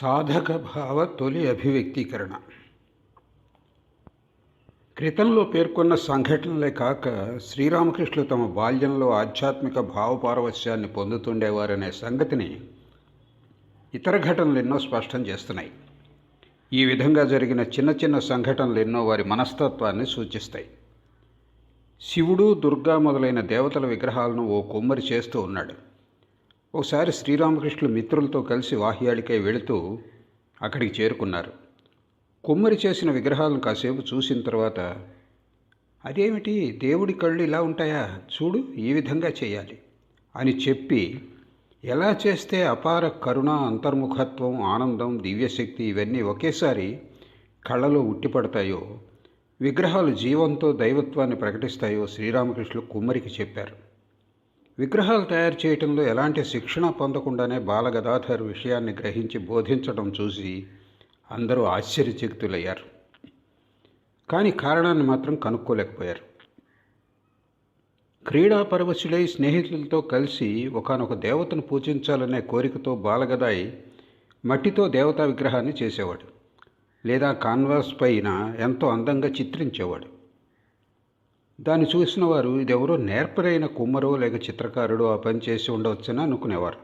సాధక భావ తొలి అభివ్యక్తీకరణ. క్రితంలో పేర్కొన్న సంఘటనలే కాక శ్రీరామకృష్ణులు తమ బాల్యంలో ఆధ్యాత్మిక భావపారవస్యాన్ని పొందుతుండేవారనే సంగతిని ఇతర ఘటనలు ఎన్నో స్పష్టం చేస్తున్నాయి. ఈ విధంగా జరిగిన చిన్న చిన్న సంఘటనలు ఎన్నో వారి మనస్తత్వాన్ని సూచిస్తాయి. శివుడు దుర్గా మొదలైన దేవతల విగ్రహాలను ఓ కుమ్మరి చేస్తూ ఉన్నాడు. ఒకసారి శ్రీరామకృష్ణులు మిత్రులతో కలిసి వాహ్యాడికై వెళుతూ అక్కడికి చేరుకున్నారు. కుమ్మరి చేసిన విగ్రహాలను కాసేపు చూసిన తర్వాత అదేమిటి? దేవుడి కళ్ళు ఇలా ఉంటాయా? చూడు ఈ విధంగా చేయాలి అని చెప్పి ఎలా చేస్తే అపార కరుణ అంతర్ముఖత్వం ఆనందం దివ్యశక్తి ఇవన్నీ ఒకేసారి కళ్ళలో ఉట్టిపడతాయో విగ్రహాలు జీవంతో దైవత్వాన్ని ప్రకటిస్తాయో శ్రీరామకృష్ణులు కుమ్మరికి చెప్పారు. విగ్రహాలు తయారు చేయటంలో ఎలాంటి శిక్షణ పొందకుండానే బాలగదాధర్ విషయాన్ని గ్రహించి బోధించడం చూసి అందరూ ఆశ్చర్యచకితులయ్యారు. కానీ కారణాన్ని మాత్రం కనుక్కోలేకపోయారు. క్రీడా పరవశులై స్నేహితులతో కలిసి ఒకనొక దేవతను పూజించాలనే కోరికతో బాలగదాయి మట్టితో దేవతా విగ్రహాన్ని చేసేవాడు. లేదా కాన్వాస్ పైన ఎంతో అందంగా చిత్రించేవాడు. దాన్ని చూసిన వారు ఇదెవరో నేర్పరైన కుమ్మరో లేక చిత్రకారుడో ఆ పని చేసి ఉండవచ్చని? అనుకునేవారు.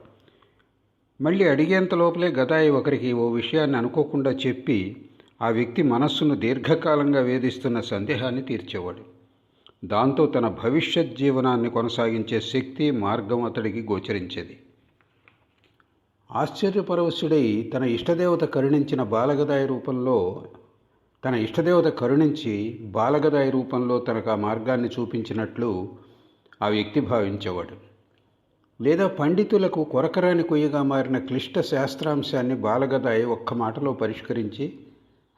మళ్ళీ అడిగేంత లోపలే గదాయి ఒకరికి ఓ విషయాన్ని అనుకోకుండా చెప్పి ఆ వ్యక్తి మనస్సును దీర్ఘకాలంగా వేధిస్తున్న సందేహాన్ని తీర్చేవాడు. దాంతో తన భవిష్యత్ జీవనాన్ని కొనసాగించే శక్తి మార్గం అతడికి గోచరించేది. ఆశ్చర్యపరవశుడై తన ఇష్టదేవత కరుణించిన బాలగదాయ రూపంలో తన ఇష్టదేవత కరుణించి బాలగదాయి రూపంలో తనకు ఆ మార్గాన్ని చూపించినట్లు ఆ వ్యక్తి భావించేవాడు. లేదా పండితులకు కొరకరాని కొయ్యగా మారిన క్లిష్ట శాస్త్రాంశాన్ని బాలగదాయి ఒక్క మాటలో పరిష్కరించి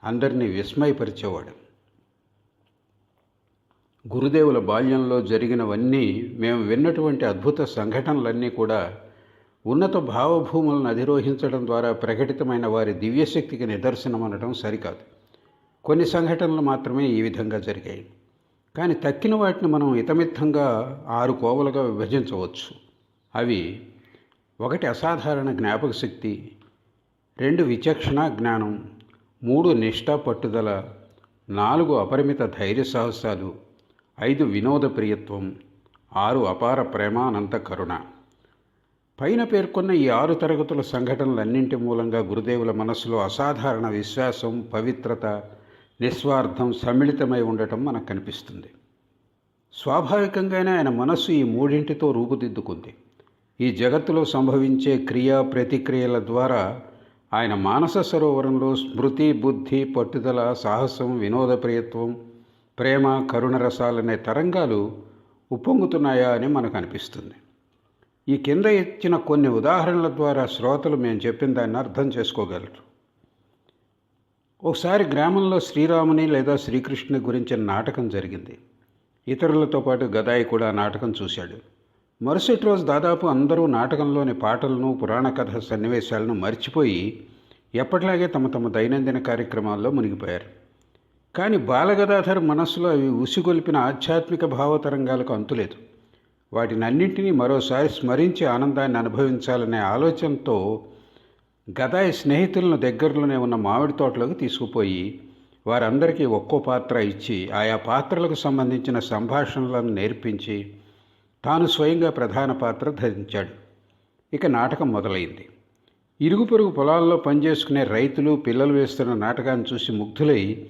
అందరినీ విస్మయపరిచేవాడు. గురుదేవుల బాల్యంలో జరిగినవన్నీ మేము విన్నటువంటి అద్భుత సంఘటనలన్నీ కూడా ఉన్నత భావభూములను అధిరోహించడం ద్వారా ప్రకటితమైన వారి దివ్యశక్తికి నిదర్శనం అనడం సరికాదు. కొన్ని సంఘటనలు మాత్రమే ఈ విధంగా జరిగాయి. కానీ తక్కిన వాటిని మనం ఇతమిత్తంగా ఆరు కోవలుగా విభజించవచ్చు. అవి ఒకటి అసాధారణ జ్ఞాపక శక్తి రెండు విచక్షణ జ్ఞానం మూడు నిష్ఠా పట్టుదల నాలుగు అపరిమిత ధైర్య సాహసాలు ఐదు వినోద ప్రియత్వం ఆరు అపార ప్రేమానంత కరుణ. పైన పేర్కొన్న ఈ ఆరు తరగతుల సంఘటనలన్నింటి మూలంగా గురుదేవుల మనసులో అసాధారణ విశ్వాసం పవిత్రత నిస్వార్థం సమ్మిళితమై ఉండటం మనకు కనిపిస్తుంది. స్వాభావికంగానే ఆయన మనస్సు ఈ మూడింటితో రూపుదిద్దుకుంది. ఈ జగత్తులో సంభవించే క్రియా ప్రతిక్రియల ద్వారా ఆయన మానస సరోవరంలో స్మృతి బుద్ధి పట్టుదల సాహసం వినోద ప్రియత్వం ప్రేమ కరుణ రసాలనే తరంగాలు ఉప్పొంగుతున్నాయా అని మనకు అనిపిస్తుంది. ఈ కింద ఇచ్చిన కొన్ని ఉదాహరణల ద్వారా శ్రోతలు మేము చెప్పిన దాన్ని అర్థం చేసుకోగలరు. ఒకసారి గ్రామంలో శ్రీరాముని లేదా శ్రీకృష్ణుని గురించిన నాటకం జరిగింది. ఇతరులతో పాటు గదాయి కూడా నాటకం చూశాడు. మరుసటి రోజు దాదాపు అందరూ నాటకంలోని పాటలను పురాణ కథ సన్నివేశాలను మర్చిపోయి ఎప్పటిలాగే తమ తమ దైనందిన కార్యక్రమాల్లో మునిగిపోయారు. కానీ బాలగదాధర్ మనస్సులో అవి ఉసిగొలిపిన ఆధ్యాత్మిక భావతరంగాలకు అంతులేదు. వాటినన్నింటినీ మరోసారి స్మరించి ఆనందాన్ని అనుభవించాలనే ఆలోచనతో గదాయి స్నేహితులను దగ్గరలోనే ఉన్న మామిడి తోటలోకి తీసుకుపోయి వారందరికీ ఒక్కో పాత్ర ఇచ్చి ఆయా పాత్రలకు సంబంధించిన సంభాషణలను నేర్పించి తాను స్వయంగా ప్రధాన పాత్ర ధరించాడు. ఇక నాటకం మొదలైంది. ఇరుగు పొరుగు పొలాల్లో పనిచేసుకునే రైతులు పిల్లలు వేస్తున్న నాటకాన్ని చూసి ముగ్ధులై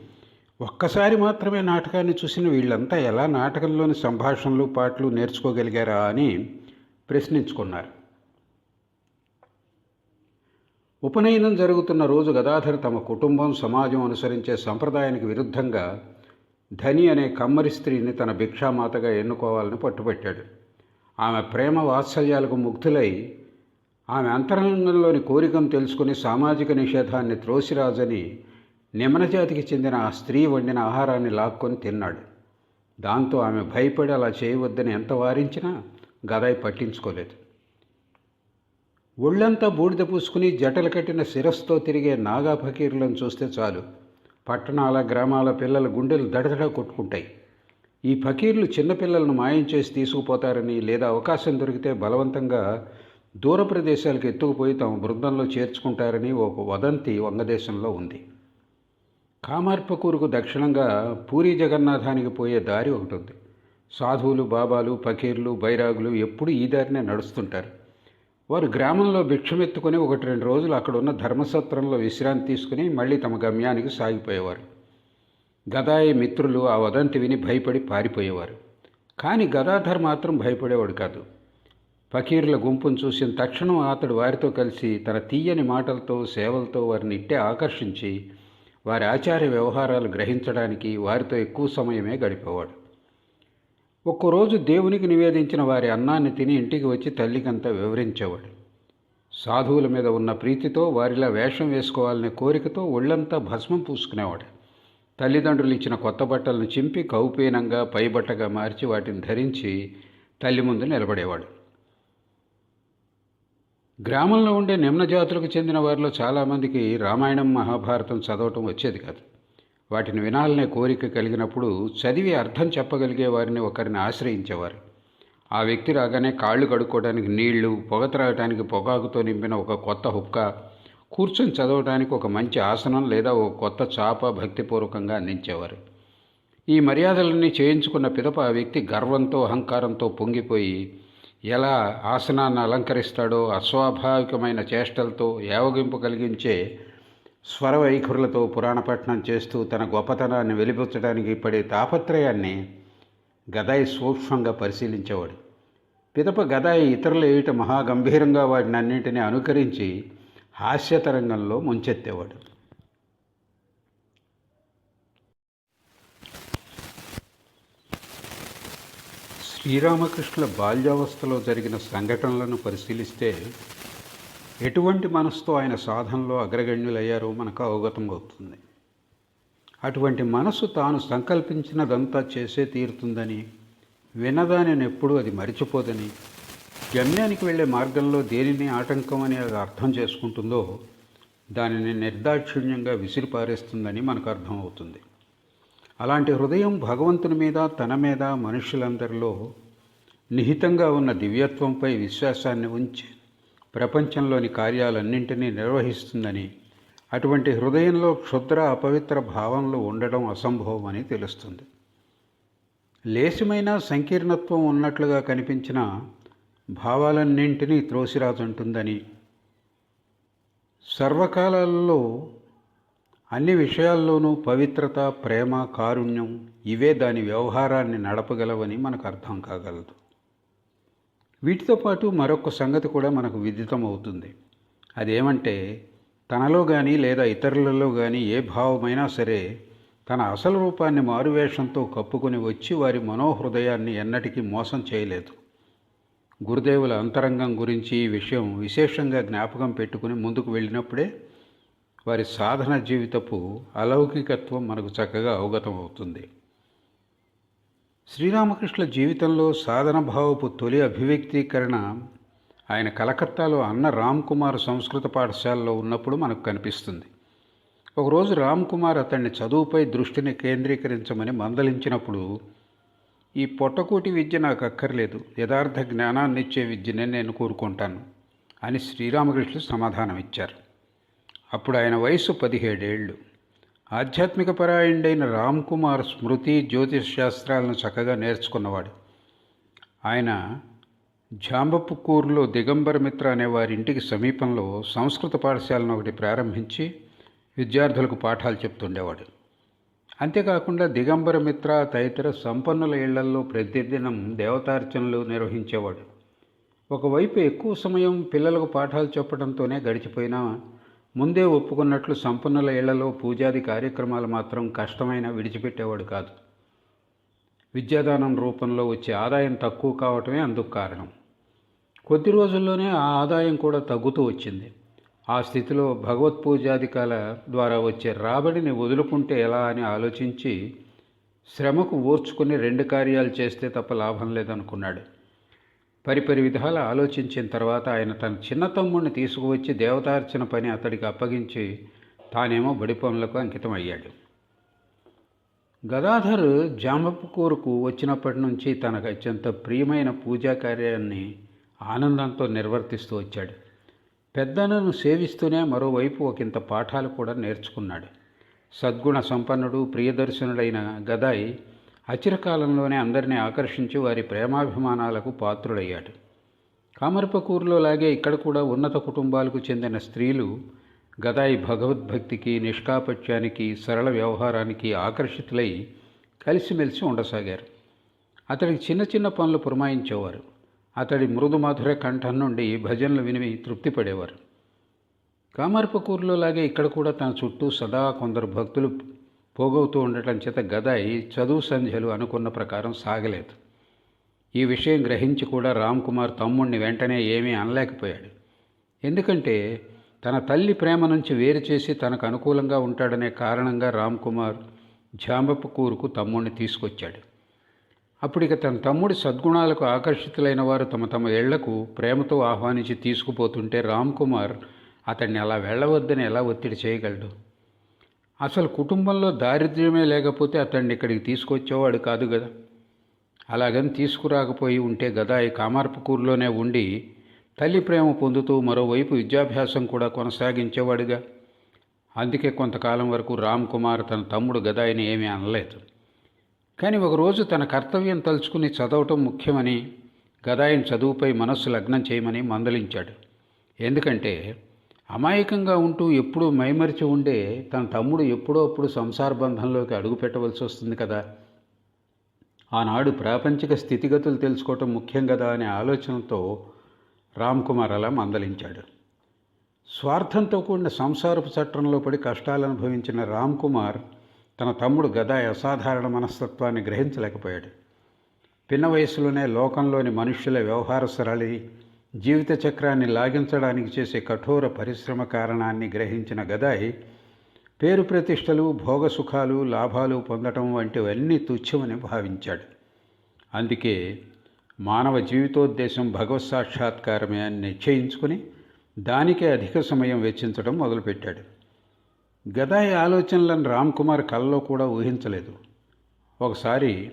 ఒక్కసారి మాత్రమే నాటకాన్ని చూసిన వీళ్ళంతా ఎలా నాటకంలోని సంభాషణలు పాటలు నేర్చుకోగలిగారా అని ప్రశ్నించుకున్నారు. ఉపనయనం జరుగుతున్న రోజు గదాధర్ తమ కుటుంబం సమాజం అనుసరించే సంప్రదాయానికి విరుద్ధంగా ధని అనే కమ్మరి స్త్రీని తన భిక్షామాతగా ఎన్నుకోవాలని పట్టుబట్టాడు. ఆమె ప్రేమ వాత్సల్యాలకు ముగ్ధులై ఆమె అంతరంగంలోని కోరికను తెలుసుకుని సామాజిక నిషేధాన్ని త్రోసిరాజని నిమనజాతికి చెందిన ఆ స్త్రీ వండిన ఆహారాన్ని లాక్కొని తిన్నాడు. దాంతో ఆమె భయపడి అలా చేయవద్దని ఎంత వారించినా గదాయి పట్టించుకోలేదు. ఒళ్ళంతా బూడిద పూసుకుని జటలు కట్టిన శిరస్తో తిరిగే నాగా ఫకీర్లను చూస్తే చాలు. పట్టణాల గ్రామాల పిల్లల గుండెలు దడదడ కొట్టుకుంటాయి. ఈ ఫకీర్లు చిన్నపిల్లలను మాయం చేసి తీసుకుపోతారని లేదా అవకాశం దొరికితే బలవంతంగా దూర ప్రదేశాలకు ఎత్తుకుపోయి తమ బృందంలో చేర్చుకుంటారని ఒక వదంతి వంగదేశంలో ఉంది. కామార్పకూరుకు దక్షిణంగా పూరి జగన్నాథానికి పోయే దారి ఒకటి ఉంది. సాధువులు బాబాలు ఫకీర్లు బైరాగులు ఎప్పుడు ఈ దారినే నడుస్తుంటారు. వారు గ్రామంలో భిక్షమెత్తుకొని ఒకటి రెండు రోజులు అక్కడ ఉన్న ధర్మసత్రంలో విశ్రాంతి తీసుకుని మళ్ళీ తమ గమ్యానికి సాగిపోయేవారు. గదాయి మిత్రులు ఆ వదంతి విని భయపడి పారిపోయేవారు. కానీ గదాధర్ మాత్రం భయపడేవాడు కాదు. ఫకీర్ల గుంపును చూసిన తక్షణం అతడు వారితో కలిసి తన తీయని మాటలతో సేవలతో వారిని ఇట్టే ఆకర్షించి వారి ఆచార్య వ్యవహారాలు గ్రహించడానికి వారితో ఎక్కువ సమయమే గడిపేవాడు. ఒక్కరోజు దేవునికి నివేదించిన వారి అన్నాన్ని తిని ఇంటికి వచ్చి తల్లికంతా వివరించేవాడు. సాధువుల మీద ఉన్న ప్రీతితో వారిలా వేషం వేసుకోవాలనే కోరికతో ఒళ్ళంతా భస్మం పూసుకునేవాడు. తల్లిదండ్రులు ఇచ్చిన కొత్త బట్టలను చింపి కౌపీనంగా పైబట్టగా మార్చి వాటిని ధరించి తల్లి ముందు నిలబడేవాడు. గ్రామంలో ఉండే నిమ్న జాతులకు చెందిన వారిలో చాలామందికి రామాయణం మహాభారతం చదవటం వచ్చేది కాదు. వాటిని వినాలనే కోరిక కలిగినప్పుడు చదివి అర్థం చెప్పగలిగే వారిని ఒకరిని ఆశ్రయించేవారు. ఆ వ్యక్తి రాగానే కాళ్ళు కడుక్కోవడానికి నీళ్ళు పొగ త్రాగటానికి పొగాకుతో నింపిన ఒక కొత్త హుక్క కూర్చొని చదవడానికి ఒక మంచి ఆసనం లేదా ఒక కొత్త చాప భక్తిపూర్వకంగా అందించేవారు. ఈ మర్యాదలన్నీ చేయించుకున్న పిదప ఆ వ్యక్తి గర్వంతో అహంకారంతో పొంగిపోయి ఎలా ఆసనాన్ని అలంకరిస్తాడో అస్వాభావికమైన చేష్టలతో యావగింపు కలిగించే స్వరవైఖరులతో పురాణపట్నం చేస్తూ తన గొప్పతనాన్ని వెలిపించడానికి పడే తాపత్రయాన్ని గదాయి సూక్ష్మంగా పరిశీలించేవాడు. పిదప గదాయి ఇతరుల ఏమిట మహాగంభీరంగా వాటిని అన్నింటినీ అనుకరించి హాస్యతరంగంలో ముంచెత్తేవాడు. శ్రీరామకృష్ణుల బాల్యావస్థలో జరిగిన సంఘటనలను పరిశీలిస్తే ఎటువంటి మనసుతో ఆయన సాధనలో అగ్రగణ్యులయ్యారో మనకు అవగతం అవుతుంది. అటువంటి మనసు తాను సంకల్పించినదంతా చేసే తీరుతుందని వినదానిని ఎప్పుడు అది మరిచిపోదని గమ్యానికి వెళ్ళే మార్గంలో దేనిని ఆటంకం అని అది అర్థం చేసుకుంటుందో దానిని నిర్దాక్షిణ్యంగా విసిరిపారేస్తుందని మనకు అర్థమవుతుంది అలాంటి హృదయం భగవంతుని మీద తన మీద మనుషులందరిలో నిహితంగా ఉన్న దివ్యత్వంపై విశ్వాసాన్ని ఉంచి ప్రపంచంలోని కార్యాలన్నింటినీ నిర్వహిస్తుందని అటువంటి హృదయంలో క్షుద్ర అపవిత్ర భావనలు ఉండడం అసంభవం అని తెలుస్తుంది. లేశమైన సంకీర్ణత్వం ఉన్నట్లుగా కనిపించిన భావాలన్నింటినీ త్రోసిరాజుంటుందని సర్వకాలాల్లో అన్ని విషయాల్లోనూ పవిత్రత ప్రేమ కారుణ్యం ఇవే దాని వ్యవహారాన్ని నడపగలవని మనకు అర్థం కాగలదు. వీటితో పాటు మరొక సంగతి కూడా మనకు విదితం అవుతుంది అదేమంటే తనలో కానీ లేదా ఇతరులలో కానీ ఏ భావమైనా సరే తన అసలు రూపాన్ని మారువేషంతో కప్పుకొని వచ్చి వారి మనోహృదయాన్ని ఎన్నటికీ మోసం చేయలేదు. గురుదేవుల అంతరంగం గురించి ఈ విషయం విశేషంగా జ్ఞాపకం పెట్టుకుని ముందుకు వెళ్ళినప్పుడే వారి సాధన జీవితపు అలౌకికత్వం మనకు చక్కగా అవగతం అవుతుంది శ్రీరామకృష్ణ జీవితంలో సాధన భావపు తొలి అభివ్యక్తీకరణ ఆయన కలకత్తాలో అన్న రామ్ కుమార్ సంస్కృత పాఠశాలలో ఉన్నప్పుడు మనకు కనిపిస్తుంది. ఒకరోజు రామ్ కుమార్ అతన్ని చదువుపై దృష్టిని కేంద్రీకరించమని మందలించినప్పుడు ఈ పొట్టకూటి విద్య నాకు అక్కర్లేదు. యథార్థ జ్ఞానాన్ని ఇచ్చే విద్యనే నేను కోరుకుంటాను అని శ్రీరామకృష్ణుడు సమాధానం ఇచ్చారు అప్పుడు ఆయన వయసు పదిహేడేళ్ళు. ఆధ్యాత్మిక పరాయణుడైన రామ్ కుమార్ స్మృతి జ్యోతిష్ శాస్త్రాలను చక్కగా నేర్చుకున్నవాడు. ఆయన జాంబపుక్కూరులో దిగంబర మిత్ర అనే వారి ఇంటికి సమీపంలో సంస్కృత పాఠశాలను ఒకటి ప్రారంభించి విద్యార్థులకు పాఠాలు చెప్తుండేవాడు. అంతేకాకుండా దిగంబర మిత్ర తదితర సంపన్నుల ఇళ్ళల్లో ప్రతిదినం దేవతార్చనలు నిర్వహించేవాడు. ఒకవైపు ఎక్కువ సమయం పిల్లలకు పాఠాలు చెప్పడంతోనే గడిచిపోయినా ముందే ఒప్పుకున్నట్లు సంపన్నుల ఇళ్ళలో పూజాది కార్యక్రమాలు మాత్రం కష్టమైన విడిచిపెట్టేవాడు కాదు. విద్యాదానం రూపంలో వచ్చే ఆదాయం తక్కువ కావటమే అందుకు కారణం. కొద్ది రోజుల్లోనే ఆ ఆదాయం కూడా తగ్గుతూ వచ్చింది. ఆ స్థితిలో భగవత్ పూజాదికాల ద్వారా వచ్చే రాబడిని వదులుకుంటే ఎలా అని ఆలోచించి శ్రమకు ఓర్చుకుని రెండు కార్యాలు చేస్తే తప్ప లాభం లేదనుకున్నాడు. పరిపరి విధాల ఆలోచించిన తర్వాత ఆయన తన చిన్న తమ్ముడిని తీసుకువచ్చి దేవతార్చన పని అతడికి అప్పగించి తానేమో బడి పనులకు అంకితం అయ్యాడు. గదాధర్ జాంబపుకూరుకు వచ్చినప్పటి నుంచి తనకు అత్యంత ప్రియమైన పూజా కార్యాన్ని ఆనందంతో నిర్వర్తిస్తూ వచ్చాడు. పెద్దనను సేవిస్తూనే మరోవైపు ఒకంత పాఠాలు కూడా నేర్చుకున్నాడు. సద్గుణ సంపన్నుడు ప్రియదర్శనుడైన గదాయి అచిరకాలంలోనే అందరినీ ఆకర్షించి వారి ప్రేమాభిమానాలకు పాత్రుడయ్యాడు కామర్పకూరులో లాగే ఇక్కడ కూడా ఉన్నత కుటుంబాలకు చెందిన స్త్రీలు గదాయి భగవద్భక్తికి నిష్కాపత్యానికి సరళ వ్యవహారానికి ఆకర్షితులై కలిసిమెలిసి ఉండసాగారు. అతడికి చిన్న చిన్న పనులు పురమాయించేవారు. అతడి మృదు మధుర కంఠం నుండి భజనలు విని తృప్తిపడేవారు. కామర్పకూరులో లాగే ఇక్కడ కూడా తన చుట్టూ సదా కొందరు భక్తులు పోగవుతూ ఉండటం చేత గదాయి చదువు సంధ్యలు అనుకున్న ప్రకారం సాగలేదు. ఈ విషయం గ్రహించి కూడా రామ్ కుమార్ తమ్ముణ్ణి వెంటనే ఏమీ అనలేకపోయాడు. ఎందుకంటే తన తల్లి ప్రేమ నుంచి వేరు చేసి తనకు అనుకూలంగా ఉంటాడనే కారణంగా రామ్ కుమార్ జాంబపకూరుకు తమ్ముణ్ణి తీసుకొచ్చాడు. అప్పుడిక తన తమ్ముడి సద్గుణాలకు ఆకర్షితులైన వారు తమ తమ ఏళ్ళకు ప్రేమతో ఆహ్వానించి తీసుకుపోతుంటే రామ్ కుమార్ అతన్ని అలా వెళ్ళవద్దని ఎలా ఒత్తిడి చేయగలడు? అసలు కుటుంబంలో దారిద్ర్యమే లేకపోతే అతన్ని ఇక్కడికి తీసుకొచ్చేవాడు కాదు కదా అలాగని తీసుకురాకపోయి ఉంటే గదాయ కామార్పుకూరులోనే ఉండి తల్లి ప్రేమ పొందుతూ మరోవైపు విద్యాభ్యాసం కూడా కొనసాగించేవాడుగా. అందుకే కొంతకాలం వరకు రామ్ కుమార్ తన తమ్ముడు గదాయిని ఏమీ అనలేదు. కానీ ఒకరోజు తన కర్తవ్యం తలుచుకుని చదవటం ముఖ్యమని గదాయిని చదువుపై మనస్సు లగ్నం చేయమని మందలించాడు. ఎందుకంటే అమాయకంగా ఉంటూ ఎప్పుడూ మైమరిచి ఉండే తన తమ్ముడు ఎప్పుడో అప్పుడు సంసార బంధంలోకి అడుగు పెట్టవలసి వస్తుంది కదా. ఆనాడు ప్రాపంచిక స్థితిగతులు తెలుసుకోవటం ముఖ్యం కదా అనే ఆలోచనతో రామ్ కుమార్ అలా మందలించాడు. స్వార్థంతో కూడిన సంసారపు చట్టంలో పడి కష్టాలు అనుభవించిన రామ్ కుమార్ తన తమ్ముడు గదాయ్ అసాధారణ మనస్తత్వాన్ని గ్రహించలేకపోయాడు. పిన్న వయసులోనే లోకంలోని మనుష్యుల వ్యవహార సరళి జీవిత చక్రాన్ని లాగించడానికి చేసే కఠోర పరిశ్రమ కారణాన్ని గ్రహించిన గదాయ్ పేరు ప్రతిష్టలు భోగసుఖాలు లాభాలు పొందటం వంటివన్నీ తుచ్చమని భావించాడు. అందుకే మానవ జీవితోద్దేశం భగవత్ సాక్షాత్కారమే అని నిశ్చయించుకుని దానికే అధిక సమయం వెచ్చించడం మొదలుపెట్టాడు. గదాయి ఆలోచనలను రామ్ కుమార్ కళ్ళలో కూడా ఊహించలేదు. ఒకసారి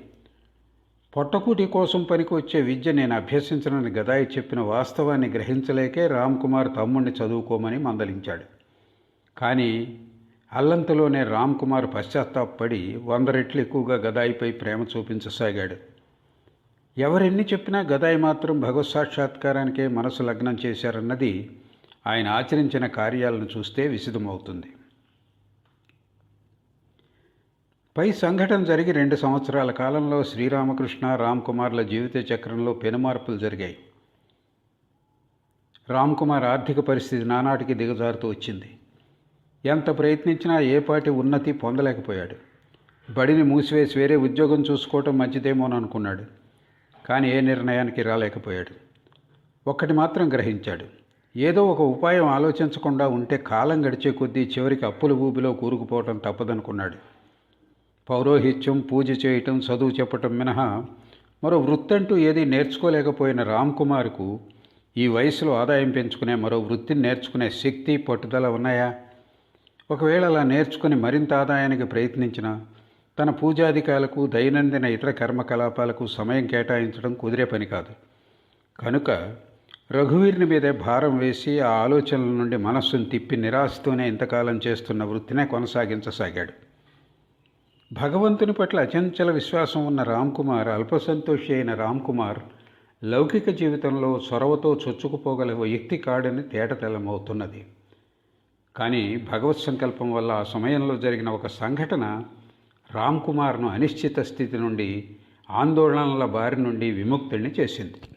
పొట్టకూటి కోసం పనికి వచ్చే విద్య నేను అభ్యసించనని గదాయి చెప్పిన వాస్తవాన్ని గ్రహించలేకే రామ్ కుమార్ తమ్ముణ్ణి చదువుకోమని మందలించాడు. కానీ అల్లంతలోనే రామ్ కుమార్ పశ్చాత్తాపడి వంద రెట్లు ఎక్కువగా గదాయిపై ప్రేమ చూపించసాగాడు. ఎవరెన్ని చెప్పినా గదాయి మాత్రం భగవత్ సాక్షాత్కారానికే మనసు లగ్నం చేశారన్నది ఆయన ఆచరించిన కార్యాలను చూస్తే విసిదమవుతుంది. పై సంఘటన జరిగి రెండు సంవత్సరాల కాలంలో శ్రీరామకృష్ణ రామ్ కుమార్ల జీవిత చక్రంలో పెనుమార్పులు జరిగాయి. రామ్ కుమార్ ఆర్థిక పరిస్థితి నానాటికి దిగజారుతూ వచ్చింది. ఎంత ప్రయత్నించినా ఏ పాటి ఉన్నతి పొందలేకపోయాడు. బడిని మూసివేసి వేరే ఉద్యోగం చూసుకోవటం మంచిదేమో అనుకున్నాడు కానీ ఏ నిర్ణయానికి రాలేకపోయాడు. ఒక్కటి మాత్రం గ్రహించాడు. ఏదో ఒక ఉపాయం ఆలోచించకుండా ఉంటే కాలం గడిచే కొద్దీ చివరికి అప్పుల ఊబిలో కూరుకుపోవటం తప్పదనుకున్నాడు. పౌరోహిత్యం పూజ చేయటం చదువు చెప్పటం మినహా మరో వృత్తంటూ ఏది నేర్చుకోలేకపోయిన రామ్ కుమార్కు ఈ వయసులో ఆదాయం పెంచుకునే మరో వృత్తిని నేర్చుకునే శక్తి పట్టుదల ఉన్నాయా? ఒకవేళ అలా నేర్చుకుని మరింత ఆదాయానికి ప్రయత్నించిన తన పూజాధికాలకు దైనందిన ఇతర కర్మకలాపాలకు సమయం కేటాయించడం కుదిరే పని కాదు. కనుక రఘువీరుని మీదే భారం వేసి ఆ ఆలోచనల నుండి మనస్సును తిప్పి నిరాశతోనే ఇంతకాలం చేస్తున్న వృత్తినే కొనసాగించసాగాడు. భగవంతుని పట్ల అచంచల విశ్వాసం ఉన్న రామ్కుమార్ అల్పసంతోషి అయిన రామ్కుమార్ లౌకిక జీవితంలో చొరవతో చొచ్చుకుపోగల వ్యక్తి కాడని తేటతెల్లమవుతున్నది. కానీ భగవత్ సంకల్పం వల్ల ఆ సమయంలో జరిగిన ఒక సంఘటన రామ్ కుమార్ను అనిశ్చిత స్థితి నుండి ఆందోళనల బారి నుండి విముక్తుడిని చేసింది.